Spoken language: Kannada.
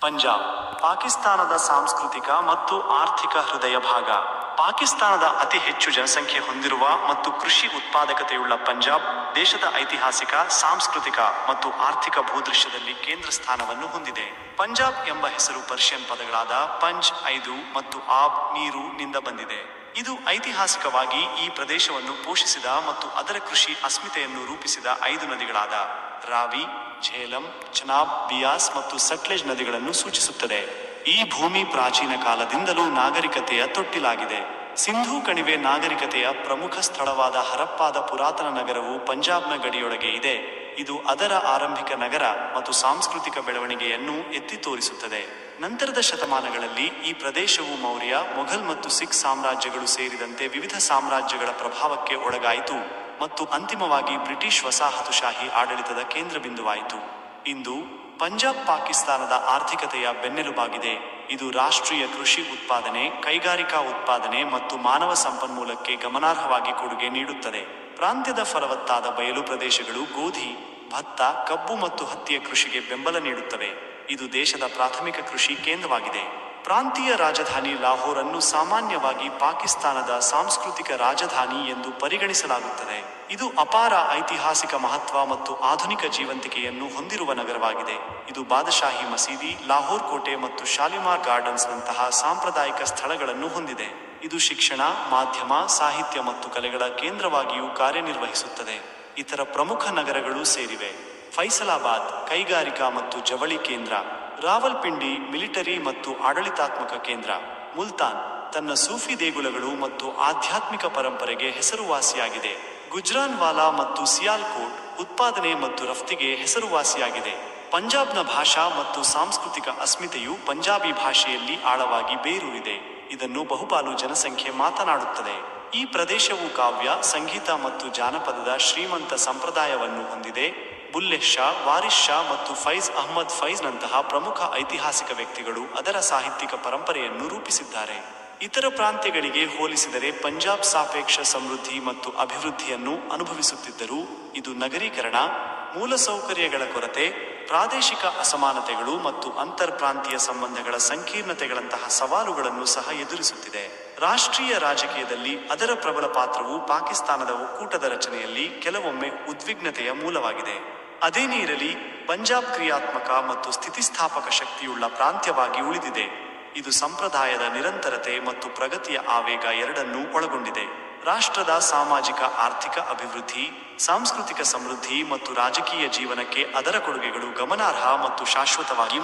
ಪಂಜಾಬ್ ಪಾಕಿಸ್ತಾನದ ಸಾಂಸ್ಕೃತಿಕ ಮತ್ತು ಆರ್ಥಿಕ ಹೃದಯ ಭಾಗ. ಪಾಕಿಸ್ತಾನದ ಅತಿ ಹೆಚ್ಚು ಜನಸಂಖ್ಯೆ ಹೊಂದಿರುವ ಮತ್ತು ಕೃಷಿ ಉತ್ಪಾದಕತೆಯುಳ್ಳ ಪಂಜಾಬ್, ದೇಶದ ಐತಿಹಾಸಿಕ, ಸಾಂಸ್ಕೃತಿಕ ಮತ್ತು ಆರ್ಥಿಕ ಭೂದೃಶ್ಯದಲ್ಲಿ ಕೇಂದ್ರ ಸ್ಥಾನವನ್ನು ಹೊಂದಿದೆ. ಪಂಜಾಬ್ ಎಂಬ ಹೆಸರು ಪರ್ಷಿಯನ್ ಪದಗಳಾದ ಪಂಜ್, ಐದು ಮತ್ತು ಆಬ್, ನೀರು ನಿಂದ ಬಂದಿದೆ. ಇದು ಐತಿಹಾಸಿಕವಾಗಿ ಈ ಪ್ರದೇಶವನ್ನು ಪೋಷಿಸಿದ ಮತ್ತು ಅದರ ಕೃಷಿ ಅಸ್ಮಿತೆಯನ್ನು ರೂಪಿಸಿದ ಐದು ನದಿಗಳಾದ ರಾವಿ, ಝೇಲಂ, ಚನಾಬ್, ಬಿಯಾಸ್ ಮತ್ತು ಸಟ್ಲೆಜ್ ನದಿಗಳನ್ನು ಸೂಚಿಸುತ್ತದೆ. ಈ ಭೂಮಿ ಪ್ರಾಚೀನ ಕಾಲದಿಂದಲೂ ನಾಗರಿಕತೆಯ ತೊಟ್ಟಿಲಾಗಿದೆ. ಸಿಂಧೂ ಕಣಿವೆ ನಾಗರಿಕತೆಯ ಪ್ರಮುಖ ಸ್ಥಳವಾದ ಹರಪ್ಪಾದ ಪುರಾತನ ನಗರವು ಪಂಜಾಬ್ನ ಗಡಿಯೊಳಗೆ ಇದೆ. ಇದು ಅದರ ಆರಂಭಿಕ ನಗರ ಮತ್ತು ಸಾಂಸ್ಕೃತಿಕ ಬೆಳವಣಿಗೆಯನ್ನು ಎತ್ತಿ ತೋರಿಸುತ್ತದೆ. ನಂತರದ ಶತಮಾನಗಳಲ್ಲಿ ಈ ಪ್ರದೇಶವು ಮೌರ್ಯ, ಮೊಘಲ್ ಮತ್ತು ಸಿಖ್ ಸಾಮ್ರಾಜ್ಯಗಳು ಸೇರಿದಂತೆ ವಿವಿಧ ಸಾಮ್ರಾಜ್ಯಗಳ ಪ್ರಭಾವಕ್ಕೆ ಒಳಗಾಯಿತು ಮತ್ತು ಅಂತಿಮವಾಗಿ ಬ್ರಿಟಿಷ್ ವಸಾಹತುಶಾಹಿ ಆಡಳಿತದ ಕೇಂದ್ರ ಬಿಂದುವಾಯಿತು ಇಂದು ಪಂಜಾಬ್ ಪಾಕಿಸ್ತಾನದ ಆರ್ಥಿಕತೆಯ ಬೆನ್ನೆಲುಬಾಗಿದೆ. ಇದು ರಾಷ್ಟ್ರೀಯ ಕೃಷಿ ಉತ್ಪಾದನೆ, ಕೈಗಾರಿಕಾ ಉತ್ಪಾದನೆ ಮತ್ತು ಮಾನವ ಸಂಪನ್ಮೂಲಕ್ಕೆ ಗಮನಾರ್ಹವಾಗಿ ಕೊಡುಗೆ ನೀಡುತ್ತದೆ. ಪ್ರಾಂತ್ಯದ ಫಲವತ್ತಾದ ಬಯಲು ಪ್ರದೇಶಗಳು ಗೋಧಿ, ಭತ್ತ, ಕಬ್ಬು ಮತ್ತು ಹತ್ತಿಯ ಕೃಷಿಗೆ ಬೆಂಬಲ ನೀಡುತ್ತವೆ. ಇದು ದೇಶದ ಪ್ರಾಥಮಿಕ ಕೃಷಿ ಕೇಂದ್ರವಾಗಿದೆ. ಪ್ರಾಂತೀಯ ರಾಜಧಾನಿ ಲಾಹೋರ್ ಅನ್ನು ಸಾಮಾನ್ಯವಾಗಿ ಪಾಕಿಸ್ತಾನದ ಸಾಂಸ್ಕೃತಿಕ ರಾಜಧಾನಿ ಎಂದು ಪರಿಗಣಿಸಲಾಗುತ್ತದೆ. ಇದು ಅಪಾರ ಐತಿಹಾಸಿಕ ಮಹತ್ವ ಮತ್ತು ಆಧುನಿಕ ಜೀವಂತಿಕೆಯನ್ನು ಹೊಂದಿರುವ ನಗರವಾಗಿದೆ. ಇದು ಬಾದಶಾಹಿ ಮಸೀದಿ, ಲಾಹೋರ್ ಕೋಟೆ ಮತ್ತು ಶಾಲಿಮಾರ್ ಗಾರ್ಡನ್ಸ್ನಂತಹ ಸಾಂಪ್ರದಾಯಿಕ ಸ್ಥಳಗಳನ್ನು ಹೊಂದಿದೆ. ಇದು ಶಿಕ್ಷಣ, ಮಾಧ್ಯಮ, ಸಾಹಿತ್ಯ ಮತ್ತು ಕಲೆಗಳ ಕೇಂದ್ರವಾಗಿಯೂ ಕಾರ್ಯನಿರ್ವಹಿಸುತ್ತದೆ. ಇತರ ಪ್ರಮುಖ ನಗರಗಳು ಸೇರಿವೆ. ಫೈಸಲಾಬಾದ್, ಕೈಗಾರಿಕಾ ಮತ್ತು ಜವಳಿ ಕೇಂದ್ರ ರಾವಲ್ಪಿಂಡಿ ಮಿಲಿಟರಿ ಮತ್ತು ಆಡಳಿತಾತ್ಮಕ ಕೇಂದ್ರ. ಮುಲ್ತಾನ್ ತನ್ನ ಸೂಫಿ ದೇಗುಲಗಳು ಮತ್ತು ಆಧ್ಯಾತ್ಮಿಕ ಪರಂಪರೆಗೆ ಹೆಸರುವಾಸಿಯಾಗಿದೆ. ಗುಜ್ರಾನ್ವಾಲಾ ಮತ್ತು ಸಿಯಾಲ್ಕೋಟ್ ಉತ್ಪಾದನೆ ಮತ್ತು ರಫ್ತಿಗೆ ಹೆಸರುವಾಸಿಯಾಗಿದೆ. ಪಂಜಾಬ್ನ ಭಾಷಾ ಮತ್ತು ಸಾಂಸ್ಕೃತಿಕ ಅಸ್ಮಿತೆಯು ಪಂಜಾಬಿ ಭಾಷೆಯಲ್ಲಿ ಆಳವಾಗಿ ಬೇರೂರಿದೆ. ಇದನ್ನು ಬಹುಪಾಲು ಜನಸಂಖ್ಯೆ ಮಾತನಾಡುತ್ತದೆ. ಈ ಪ್ರದೇಶವು ಕಾವ್ಯ, ಸಂಗೀತ ಮತ್ತು ಜಾನಪದದ ಶ್ರೀಮಂತ ಸಂಪ್ರದಾಯವನ್ನು ಹೊಂದಿದೆ. ಬುಲ್ಲೆಹ್ ಶಾ, ವಾರಿಸ್ ಶಾ ಮತ್ತು ಫೈಜ್ ಅಹ್ಮದ್ ಫೈಜ್ ನಂತಹ ಪ್ರಮುಖ ಐತಿಹಾಸಿಕ ವ್ಯಕ್ತಿಗಳು ಅದರ ಸಾಹಿತ್ಯಿಕ ಪರಂಪರೆಯನ್ನು ರೂಪಿಸಿದ್ದಾರೆ. ಇತರ ಪ್ರಾಂತ್ಯಗಳಿಗೆ ಹೋಲಿಸಿದರೆ ಪಂಜಾಬ್ ಸಾಪೇಕ್ಷ ಸಮೃದ್ಧಿ ಮತ್ತು ಅಭಿವೃದ್ಧಿಯನ್ನು ಅನುಭವಿಸುತ್ತಿದ್ದರೂ ಇದು ನಗರೀಕರಣ ಮೂಲಸೌಕರ್ಯಗಳ ಕೊರತೆ, ಪ್ರಾದೇಶಿಕ ಅಸಮಾನತೆಗಳು ಮತ್ತು ಅಂತರ್ಪ್ರಾಂತೀಯ ಸಂಬಂಧಗಳ ಸಂಕೀರ್ಣತೆಗಳಂತಹ ಸವಾಲುಗಳನ್ನು ಸಹ ಎದುರಿಸುತ್ತಿದೆ. ರಾಷ್ಟ್ರೀಯ ರಾಜಕೀಯದಲ್ಲಿ ಅದರ ಪ್ರಬಲ ಪಾತ್ರವು ಪಾಕಿಸ್ತಾನದ ಒಕ್ಕೂಟದ ರಚನೆಯಲ್ಲಿ ಕೆಲವೊಮ್ಮೆ ಉದ್ವಿಗ್ನತೆಯ ಮೂಲವಾಗಿದೆ. ಅದೇನೇ ಇರಲಿ ಪಂಜಾಬ್ ಕ್ರಿಯಾತ್ಮಕ ಮತ್ತು ಸ್ಥಿತಿಸ್ಥಾಪಕ ಶಕ್ತಿಯುಳ್ಳ ಪ್ರಾಂತ್ಯವಾಗಿ ಉಳಿದಿದೆ. ಇದು ಸಂಪ್ರದಾಯದ ನಿರಂತರತೆ ಮತ್ತು ಪ್ರಗತಿಯ ಆವೇಗ ಎರಡನ್ನೂ ಒಳಗೊಂಡಿದೆ. ರಾಷ್ಟ್ರದ ಸಾಮಾಜಿಕ, ಆರ್ಥಿಕ ಅಭಿವೃದ್ಧಿ, ಸಾಂಸ್ಕೃತಿಕ ಸಮೃದ್ಧಿ ಮತ್ತು ರಾಜಕೀಯ ಜೀವನಕ್ಕೆ ಅದರ ಕೊಡುಗೆಗಳು ಗಮನಾರ್ಹ ಮತ್ತು ಶಾಶ್ವತವಾಗಿ